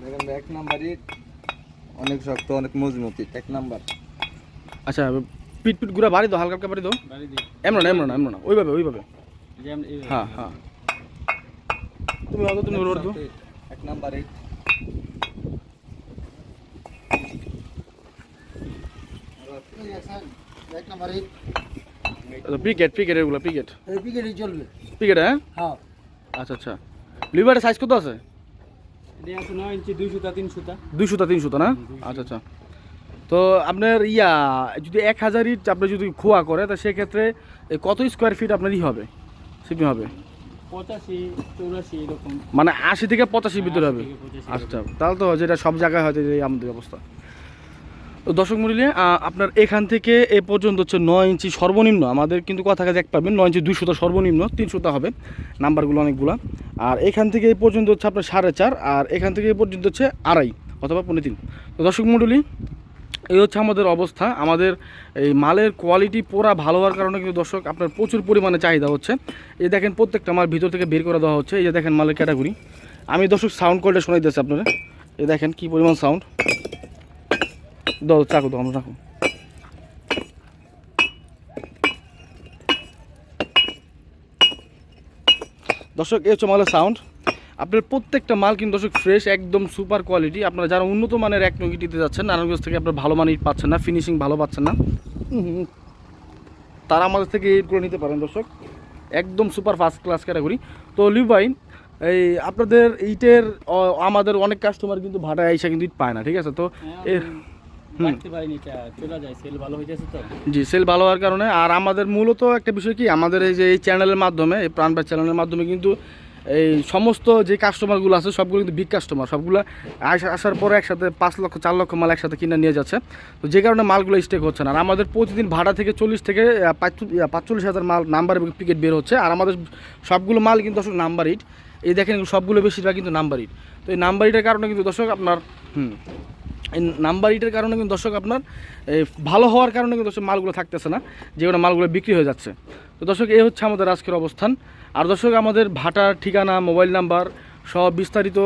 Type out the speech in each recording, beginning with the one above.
দেখেন এক নাম্বার অনেক শক্ত অনেক মজবুত এক নাম্বার আচ্ছা পিট পিট গুড়া বাড়ি দাও হালকা হালকা বাড়ি দাও। এমন না এমন না এমন না ওইভাবে ওইভাবে। হ্যাঁ হ্যাঁ। তুমি হয়তো তুমি ওর দাও। এক নাম্বার এক নাম্বার পিকেট পিকেট এগুলো পিকেট এই পিকেটই চলবে। পিকেট হ্যাঁ? হ্যাঁ। আচ্ছা আচ্ছা। লিভারের সাইজ কত আছে? দুই সুতা তিন সুতা। না? আচ্ছা আচ্ছা। তো আপনার ইয়া যদি এক হাজার ইট আপনি যদি খোয়া করে তা সেক্ষেত্রে কত স্কোয়ার ফিট আপনার ই হবে? শিপিং হবে? পঁচাশি মানে আশি থেকে পঁচাশির ভিতরে হবে। আশি আচ্ছা তাহলে তো যেটা সব জায়গায় হয়তো এই আমাদের অবস্থা। দর্শক মূল্যে আপনার এখান থেকে এ পর্যন্ত হচ্ছে নয় ইঞ্চি সর্বনিম্ন, আমাদের কিন্তু কথা কাছে এক পাবেন নয় ইঞ্চি দুই সুতা সর্বনিম্ন, তিন সুতা হবে, নাম্বারগুলো অনেকগুলা। আর এখান থেকে এই পর্যন্ত হচ্ছে আপনার সাড়ে চার, আর এখান থেকে এই পর্যন্ত হচ্ছে আড়াই অথবা পনেরো তিন। তো দর্শক মণ্ডলী এই হচ্ছে আমাদের অবস্থা, আমাদের এই মালের কোয়ালিটি পুরা ভালো হওয়ার কারণে কিন্তু দর্শক আপনার প্রচুর পরিমাণে চাহিদা হচ্ছে। এই দেখেন প্রত্যেকটা মাল ভিতর থেকে বের করে দেওয়া হচ্ছে, এই যে দেখেন মালের ক্যাটাগরি আমি দর্শক সাউন্ড কোয়ালিটি শোনাই দিচ্ছি আপনারা, এই দেখেন কি পরিমাণ সাউন্ড দাও চাকু দাও আমরা রাখো দর্শক এই হচ্ছে মালের সাউন্ড আপনার প্রত্যেকটা মাল কিন্তু দর্শক ফ্রেশ একদম সুপার কোয়ালিটি আপনারা যারা উন্নত মানের এক নঙ্গি দিতে যাচ্ছেন নারায়ণগঞ্জ থেকে আপনার ভালো মানের পাচ্ছেন না ফিনিশিং ভালো পাচ্ছেন না। তারা আমাদের থেকে ইটগুলো নিতে পারেন দর্শক। একদম সুপার ফার্স্ট ক্লাস ক্যাটাগরি তো লিভ ভাই এই আপনাদের ইটের আমাদের অনেক কাস্টমার কিন্তু ভাড়া এসে কিন্তু ইট পায় না ঠিক আছে? তো হ্যাঁ, এর জি সেল ভালো হওয়ার কারণে। আর আমাদের মূলত একটা বিষয় কি আমাদের এই যে এই চ্যানেলের মাধ্যমে এই প্রাণবাই চ্যানেলের মাধ্যমে কিন্তু এই সমস্ত যে কাস্টমারগুলো আছে সবগুলো কিন্তু বিগ কাস্টমার সবগুলো আস- আসার পরে একসাথে পাঁচ লক্ষ চার লক্ষ মাল একসাথে কিনে নিয়ে যাচ্ছে। তো যে কারণে মালগুলো স্টেক হচ্ছে না। আর আমাদের প্রতিদিন ভাড়া থেকে চল্লিশ থেকে পাঁচচল্লিশ হাজার মাল নাম্বার এবং পিকেট বের হচ্ছে। আর আমাদের সবগুলো মাল কিন্তু দর্শক নাম্বার ইট এই দেখেন সবগুলো বেশিরভাগ কিন্তু নাম্বার ইট তো এই নাম্বার ইটের কারণে কিন্তু দর্শক আপনার হুম। নাম্বার ইটের কারণে কিন্তু দর্শক আপনার ভালো হওয়ার কারণে কিন্তু দর্শক মালগুলো থাকতেছে না যেগুলো মালগুলো বিক্রি হয়ে যাচ্ছে। তো দর্শক, এই হচ্ছে আমাদের আজকের অবস্থান। আর দর্শক, আমাদের ভাটার ঠিকানা, মোবাইল নাম্বার সব বিস্তারিত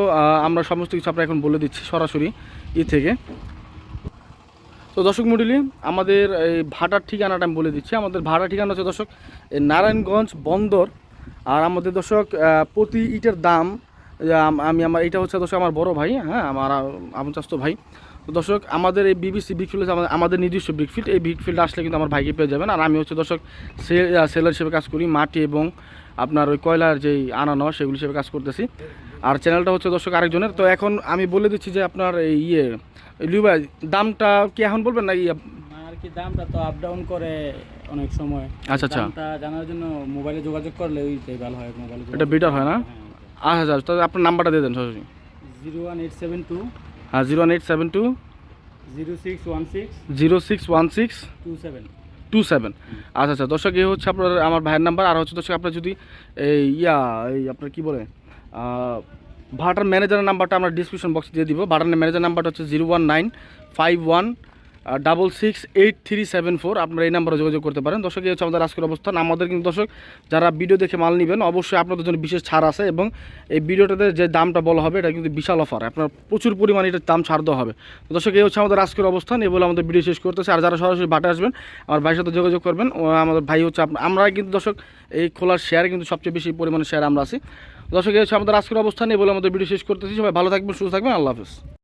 আমরা সমস্ত কিছু আপনার এখন বলে দিচ্ছি সরাসরি ই থেকে। তো দর্শক মন্ডলী, আমাদের এই ভাটার ঠিকানাটা আমি বলে দিচ্ছি। আমাদের ভাড়া ঠিকানা হচ্ছে দর্শক নারায়ণগঞ্জ বন্দর। আর আমাদের দর্শক প্রতি ইটের দাম আম- আমি আমার এটা হচ্ছে দর্শক আমার বড় ভাই হ্যাঁ আমার আমার চাস্ত ভাই। তো দর্শক আমাদের এই বিবিসি বিগ ফিল্ড আমাদের আমাদের নিজস্ব বিগ ফিল্ড এই বিগ ফিল্ড আসলে কিন্তু আমার ভাইকে পেয়ে যাবেন। আর আমি হচ্ছে দর্শক সেলার হিসেবে কাজ করি মাটি এবং আপনার ওই কয়লার যেই আনানো সেগুলি হিসেবে কাজ করতেছি। আর চ্যানেলটা হচ্ছে দর্শক আরেকজনের। তো এখন আমি বলে দিচ্ছি যে আপনার এই ইয়ে লিউবা দামটা কি এখন বলবেন না ইয়ে আর কি দামটা তো আপ ডাউন করে অনেক সময়। আচ্ছা, আচ্ছা। দামটা জানার জন্য মোবাইলে যোগাযোগ করলে ওইটাই ভালো হয় মোবাইলে এটা বেটার হয় না? আচ্ছা আচ্ছা আপনার নাম্বারটা দিয়ে দেন সরাসরি। Zero one eight seven two হ্যাঁ zero one eight seven two zero six one six zero six one six two seven. Two seven. আচ্ছা আচ্ছা দর্শক এই হচ্ছে আপনার আমার ভাইয়ের নাম্বার। আর হচ্ছে দর্শক আপনার যদি এই ইয়া এই আপনার কি বলে ভাটার ম্যানেজারের নাম্বারটা আমরা ডিসক্রিপশন বক্সে দিয়ে দিব। ভাটার ম্যানেজার নাম্বারটা হচ্ছে zero one nine five one double six eight three seven four আপনারা এই নাম্বারে যোগাযোগ করতে পারেন। দর্শক, এই হচ্ছে আমাদের আজকের অবস্থান। আমাদের কিন্তু দর্শক, যারা ভিডিও দেখে মাল নেবেন, অবশ্যই আপনাদের জন্য বিশেষ ছাড় আছে এবং এই ভিডিওটাতে যে দামটা বলা হবে, এটা কিন্তু বিশাল অফার আপনার প্রচুর পরিমাণে এটার দাম ছাড় দেওয়া হবে। দর্শক, এই হচ্ছে আমাদের আজকের অবস্থান। এই বলে আমাদের ভিডিও শেষ করতেছে। আর যারা সরাসরি বাটে আসবেন, আমার ভাইয়ের সাথে যোগাযোগ করবেন। আমাদের ভাই হচ্ছে আমরা কিন্তু দর্শক, এই খোলার শেয়ার কিন্তু সবচেয়ে বেশি পরিমাণে শেয়ার আমরা আছি। দর্শক, এই হচ্ছে আমাদের আজকের অবস্থান। এই বলে আমাদের ভিডিও শেষ করতেছি। সবাই ভালো থাকবেন, সুস্থ থাকবেন। আল্লাহ হাফেজ।